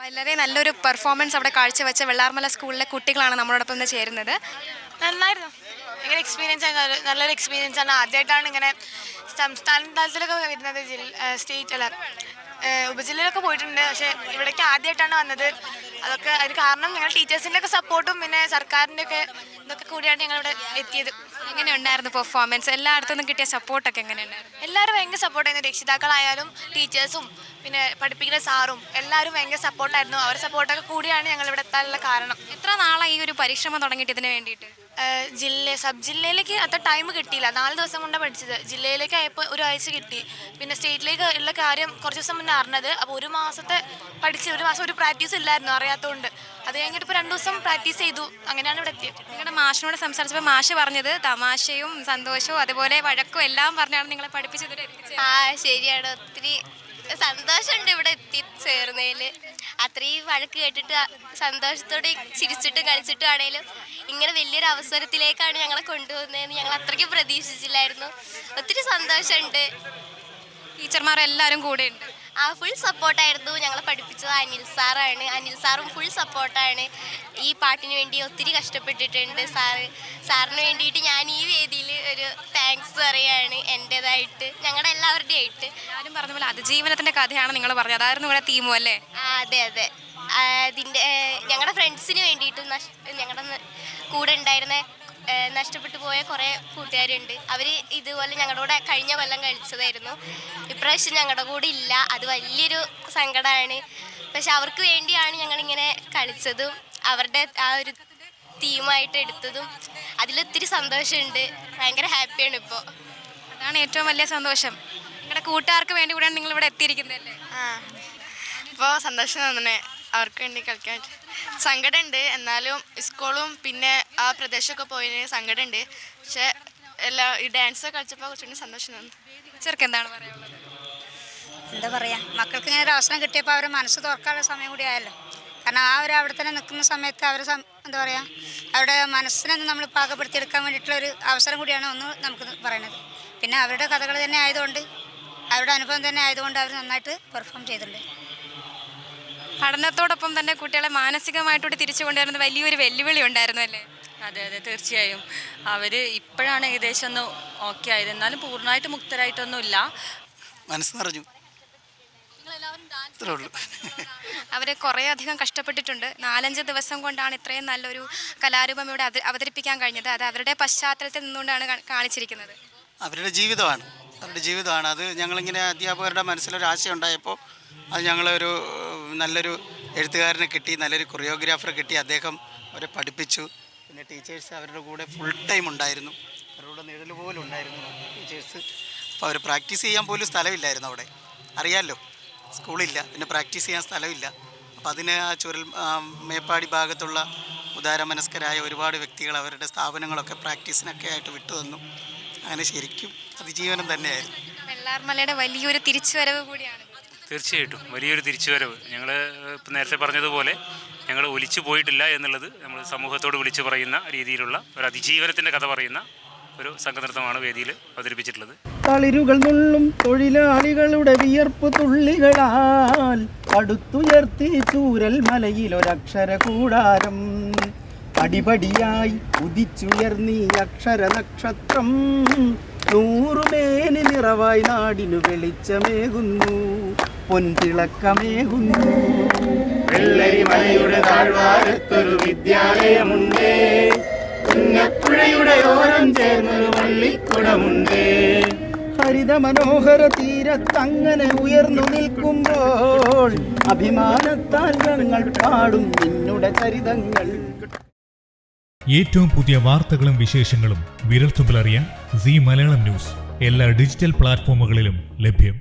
വളരെ നല്ലൊരു പെർഫോമൻസ് അവിടെ കാഴ്ചവെച്ച വെള്ളാർമല സ്കൂളിലെ കുട്ടികളാണ് നമ്മളോടൊപ്പം ഇന്ന് ചേരുന്നത്. നന്നായിരുന്നു. ഇങ്ങനെ എക്സ്പീരിയൻസ് ആണ്. നല്ലൊരു എക്സ്പീരിയൻസ് ആണ്. ആദ്യമായിട്ടാണ് ഇങ്ങനെ സംസ്ഥാന തലത്തിലൊക്കെ വരുന്നത് ജില്ല സ്റ്റേറ്റ് അല്ല ഉപജില്ലയിലൊക്കെ പോയിട്ടുണ്ട്. പക്ഷേ ഇവിടേക്ക് ആദ്യമായിട്ടാണ് വന്നത്. അതൊക്കെ അതിന് കാരണം ഞങ്ങൾ ടീച്ചേഴ്സിന്റെ ഒക്കെ സപ്പോർട്ടും പിന്നെ സർക്കാരിന്റെ ഒക്കെ ഇതൊക്കെ കൂടിയാണ് ഞങ്ങളിവിടെ എത്തിയത്. എങ്ങനെ ഉണ്ടായിരുന്നു പെർഫോമൻസ് എല്ലായിടത്തു നിന്നും കിട്ടിയ സപ്പോർട്ടൊക്കെ എങ്ങനെയുണ്ടായിരുന്നു? എല്ലാവരും ഭയങ്കര സപ്പോർട്ടായിരുന്നു രക്ഷിതാക്കളായാലും ടീച്ചേഴ്സും പിന്നെ പഠിപ്പിക്കുന്ന സാറും എല്ലാവരും ഭയങ്കര സപ്പോർട്ടായിരുന്നു അവരുടെ സപ്പോർട്ടൊക്കെ കൂടിയാണ് ഞങ്ങൾ ഇവിടെ എത്താനുള്ള കാരണം. എത്ര നാളായി ഈ ഒരു പരിശ്രമം തുടങ്ങിയിട്ട് ഇതിന് വേണ്ടിയിട്ട് ജില്ല സബ് ജില്ലയിലേക്ക് അത്ര ടൈം കിട്ടിയില്ല. നാല് ദിവസം കൊണ്ടാണ് പഠിച്ചത്. ജില്ലയിലേക്ക് ആയപ്പോൾ ഒരു ഒരാഴ്ച കിട്ടി. പിന്നെ സ്റ്റേറ്റിലേക്ക് ഉള്ള കാര്യം കുറച്ച് ദിവസം മുന്നേ അറിഞ്ഞത്. അപ്പോൾ ഒരു മാസത്തെ പഠിച്ച് ഒരു മാസം ഒരു പ്രാക്ടീസ് ഇല്ലായിരുന്നു. അറിയാത്തതുകൊണ്ട് അത് കഴിഞ്ഞിട്ട് ഇപ്പോൾ രണ്ട് ദിവസം പ്രാക്ടീസ് ചെയ്തു. അങ്ങനെയാണ് ഇവിടെ എത്തിയത്. നിങ്ങളുടെ മാഷിനോട് സംസാരിച്ചപ്പോൾ മാഷ് പറഞ്ഞത് തമാശയും സന്തോഷവും അതുപോലെ വഴക്കും എല്ലാം പറഞ്ഞാണ് നിങ്ങളെ പഠിപ്പിച്ചത്. ആ ശരിയാണ്. ഒത്തിരി സന്തോഷമുണ്ട് ഇവിടെ എത്തിച്ചേർന്നതിൽ അത്രയും വഴക്ക് കേട്ടിട്ട് സന്തോഷത്തോടെ ചിരിച്ചിട്ടും കളിച്ചിട്ടും ആണേലും ഇങ്ങനെ വലിയൊരു അവസരത്തിലേക്കാണ് ഞങ്ങളെ കൊണ്ടുപോകുന്നതെന്ന് ഞങ്ങൾ അത്രയ്ക്ക് പ്രതീക്ഷിച്ചില്ലായിരുന്നു. ഒത്തിരി സന്തോഷമുണ്ട്. ടീച്ചർമാരെല്ലാവരും കൂടെ ഉണ്ട് ആ ഫുൾ സപ്പോർട്ടായിരുന്നു ഞങ്ങളെ പഠിപ്പിച്ചത് അനിൽ സാറാണ് അനിൽ സാറും ഫുൾ സപ്പോർട്ടാണ് ഈ പാട്ടിന് വേണ്ടി ഒത്തിരി കഷ്ടപ്പെട്ടിട്ടുണ്ട് സാറ് സാറിന് വേണ്ടിയിട്ട് ഞാൻ ഈ വേദിയിൽ ഒരു താങ്ക്സ് പറയുകയാണ് എന്റേതായിട്ട് ഞങ്ങളുടെ എല്ലാവരുടെയും ആയിട്ട്. ആരും പറഞ്ഞ പോലെ അതിജീവനത്തിന്റെ കഥയാണ് നിങ്ങൾ പറഞ്ഞത്. അതായിരുന്നു ഇവിടെ തീമും അല്ലേ? ആ, അതെ അതെ. അതിന്റെ ഞങ്ങളുടെ ഫ്രണ്ട്സിന് വേണ്ടിയിട്ട് നഷ് ഞങ്ങളുടെ ന- കൂടെ ഉണ്ടായിരുന്ന നഷ്ടപ്പെട്ടു പോയ കുറേ കൂട്ടുകാരുണ്ട്. അവർ ഇതുപോലെ ഞങ്ങളുടെ കൂടെ കഴിഞ്ഞ കൊല്ലം കഴിച്ചതായിരുന്നു. ഇപ്രാവശ്യം ഞങ്ങളുടെ കൂടെ ഇല്ല. അത് വലിയൊരു സങ്കടമാണ് പക്ഷെ അവർക്ക് വേണ്ടിയാണ് ഞങ്ങളിങ്ങനെ കളിച്ചതും അവരുടെ ആ ഒരു തീമായിട്ട് എടുത്തതും. അതിലൊത്തിരി സന്തോഷമുണ്ട്. ഭയങ്കര ഹാപ്പിയാണ് ഇപ്പോൾ അതാണ് ഏറ്റവും വലിയ സന്തോഷം. നിങ്ങളുടെ കൂട്ടുകാർക്ക് വേണ്ടി കൂടെയാണ് നിങ്ങൾ ഇവിടെ എത്തിയിരിക്കുന്നത് ആ. ഇപ്പോൾ സന്തോഷം തന്നെ അവർക്ക് വേണ്ടി കളിക്കാൻ സങ്കടമുണ്ട്. എന്നാലും സ്കൂളും പിന്നെ ആ പ്രദേശമൊക്കെ പോയതിന് സങ്കടമുണ്ട്. പക്ഷെ എല്ലാ ഈ ഡാൻസ് കളിച്ചപ്പോൾ കുറച്ചുകൂടി സന്തോഷം തന്നു. ടീച്ചർക്ക് എന്താണ് പറയാനുള്ളത്? എന്താ പറയുക മക്കൾക്ക് ഇങ്ങനെ ഒരു അവസരം കിട്ടിയപ്പോൾ അവരെ മനസ്സ് തുറക്കാനുള്ള സമയം കൂടി ആയല്ലോ. കാരണം ആ ഒരു അവിടെ തന്നെ നിൽക്കുന്ന സമയത്ത് അവർ എന്താ പറയുക അവരുടെ മനസ്സിനെ ഒന്ന് നമ്മൾ പാകപ്പെടുത്തിയെടുക്കാൻ വേണ്ടിയിട്ടുള്ള ഒരു അവസരം കൂടിയാണ് ഒന്ന് നമുക്ക് പറയുന്നത്. പിന്നെ അവരുടെ കഥകൾ തന്നെ ആയതുകൊണ്ട് അവരുടെ അനുഭവം തന്നെ ആയതുകൊണ്ട് അവർ നന്നായിട്ട് പെർഫോം ചെയ്തിട്ടുണ്ട്. പഠനത്തോടൊപ്പം തന്നെ കുട്ടികളെ മാനസികമായിട്ടൂടെ തിരിച്ചു കൊണ്ടുവരുന്നത് വലിയൊരു വെല്ലുവിളി ഉണ്ടായിരുന്നു അല്ലേ? അതെ അതെ തീർച്ചയായും. അവർ ഇപ്പോഴാണ് ഏകദേശം ഒന്ന് ഓക്കെ ആയത്. എന്നാലും പൂർണമായിട്ട് മുക്തരായിട്ടൊന്നുമില്ല. മനസ്സ് നിറഞ്ഞു. അവരെ കുറേ അധികം കഷ്ടപ്പെട്ടിട്ടുണ്ട്. നാലഞ്ച് ദിവസം കൊണ്ടാണ് ഇത്രയും നല്ലൊരു കലാരൂപം ഇവിടെ അവതരിപ്പിക്കാൻ കഴിഞ്ഞത്. അത് അവരുടെ പശ്ചാത്തലത്തിൽ നിന്നുകൊണ്ടാണ് കാണിച്ചിരിക്കുന്നത്. അവരുടെ ജീവിതമാണ്. അവരുടെ ജീവിതമാണ്. അത് ഞങ്ങളിങ്ങനെ അധ്യാപകരുടെ മനസ്സിലൊരു ആശയം ഉണ്ടായപ്പോൾ അത് ഞങ്ങളൊരു നല്ലൊരു എഴുത്തുകാരനെ കിട്ടി നല്ലൊരു കൊറിയോഗ്രാഫറെ കിട്ടി അദ്ദേഹം അവരെ പഠിപ്പിച്ചു. പിന്നെ ടീച്ചേഴ്സ് അവരുടെ കൂടെ ഫുൾ ടൈം ഉണ്ടായിരുന്നു. അവരുടെ നിഴൽ പോലും ഉണ്ടായിരുന്നു. ടീച്ചേഴ്സ് അപ്പോൾ അവർ പ്രാക്ടീസ് ചെയ്യാൻ പോലും സ്ഥലമില്ലായിരുന്നു അവിടെ. അറിയാമല്ലോ സ്കൂളില്ല പിന്നെ പ്രാക്ടീസ് ചെയ്യാൻ സ്ഥലമില്ല. അപ്പോൾ അതിന് ആ ചുരൽ മേപ്പാടി ഭാഗത്തുള്ള ഉദാരമനസ്കരായ ഒരുപാട് വ്യക്തികൾ അവരുടെ സ്ഥാപനങ്ങളൊക്കെ പ്രാക്ടീസിനൊക്കെ ആയിട്ട് വിട്ടു തന്നു അങ്ങനെ ശരിക്കും അതിജീവനം തന്നെയായിരുന്നു. വെള്ളാർമലയുടെ വലിയൊരു തിരിച്ചുവരവ് കൂടിയാണ്. തീർച്ചയായിട്ടും വലിയൊരു തിരിച്ചുവരവ്. ഞങ്ങൾ ഇപ്പം നേരത്തെ പറഞ്ഞതുപോലെ ഞങ്ങൾ ഒലിച്ചു പോയിട്ടില്ല എന്നുള്ളത് നമ്മൾ സമൂഹത്തോട് വിളിച്ചു പറയുന്ന രീതിയിലുള്ള ഒരു അതിജീവനത്തിന്റെ കഥ പറയുന്ന ഒരു സംഘനൃത്തമാണ് വേദിയിൽ അവതരിപ്പിച്ചിട്ടുള്ളത്. തളിരുകൾ നുള്ളും തൊഴിലാളികളുടെ വിയർപ്പ് തുള്ളികളാൽ അടുത്തുയർത്തി ചൂരൽ മലയിൽ ഒരക്ഷര കൂടാരം. അടിപടിയായി ഉദിച്ചുയർന്നീ അക്ഷര നക്ഷത്രം. നൂറുമേനി നിറവായി നാടിനു വെളിച്ചമേകുന്നു. പൊൻതിളക്കമേകുന്നു. വെള്ളരിമലയുടെ താഴ്വാരത്തൊരു വിദ്യാലയമുണ്ടേ. കുഞ്ഞപ്പുഴയുടെ ഓരം ചേർന്നൊരു വള്ളിക്കുടമുണ്ട് ഹരിത മനോഹര തീരത്തങ്ങനെ ഉയർന്നു നിൽക്കുമ്പോൾ അഭിമാനത്താൽ ഞങ്ങൾ പാടും നിന്നുടെ ചരിതങ്ങൾ. ഏറ്റവും പുതിയ വാർത്തകളും വിശേഷങ്ങളും വിരൽത്തുമ്പിലറിയാൻ സി മലയാളം ന്യൂസ്. എല്ലാ ഡിജിറ്റൽ പ്ലാറ്റ്ഫോമുകളിലും ലഭ്യം.